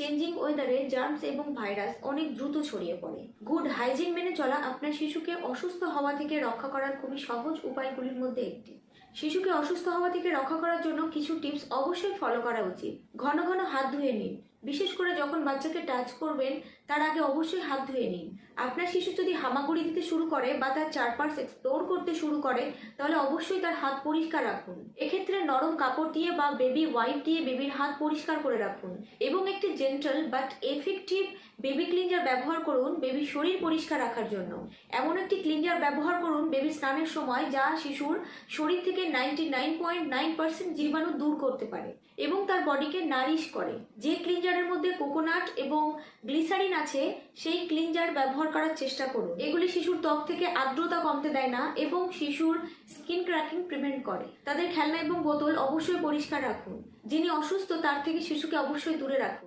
Changing ওয়েদারে germs এবং virus অনেক দ্রুত ছড়িয়ে পড়ে। গুড হাইজিন মেনে চলা আপনার শিশুকে অসুস্থ হওয়া থেকে রক্ষা করার খুবই সহজ উপায়গুলির মধ্যে একটি। শিশুকে অসুস্থ হওয়া থেকে রক্ষা করার জন্য কিছু টিপস অবশ্যই ফলো করা উচিত। ঘন ঘন হাত ধুয়ে নিন। বিশেষ করে যখন বাচ্চাকে টাচ করবেন, তার আগে অবশ্যই হাত ধুয়ে নিন। আপনার শিশু যদি হামাগুড়ি দিতে শুরু করে বা তার চারপাশ এক্সপ্লোর করতে শুরু করে, তাহলে অবশ্যই তার হাত পরিষ্কার রাখুন। এক্ষেত্রে নরম কাপড় দিয়ে বা বেবি ওয়াইপ দিয়ে বেবির হাত পরিষ্কার করে রাখুন এবং একটি gentle but effective baby cleanser ব্যবহার করুন বেবির শরীর পরিষ্কার রাখার জন্য। এমন একটি ক্লিনজার ব্যবহার করুন বেবি স্নানের সময় যা শিশুর শরীর থেকে ninety nine point nine percent জীবাণু দূর করতে পারে এবং তার বডিকে নারিশ করে। যে ক্লিনজারের মধ্যে কোকোনাট এবং গ্লিসারিন আছে, সেই ক্লিনজার ব্যবহার করার চেষ্টা করুন। এগুলি শিশুর ত্বক থেকে আর্দ্রতা কমতে দেয় না এবং শিশুর স্কিন ক্র্যাকিং প্রিভেন্ট করে। তাদের খেলনা এবং বোতল অবশ্যই পরিষ্কার রাখুন। যিনি অসুস্থ, তার থেকে শিশুকে অবশ্যই দূরে রাখুন।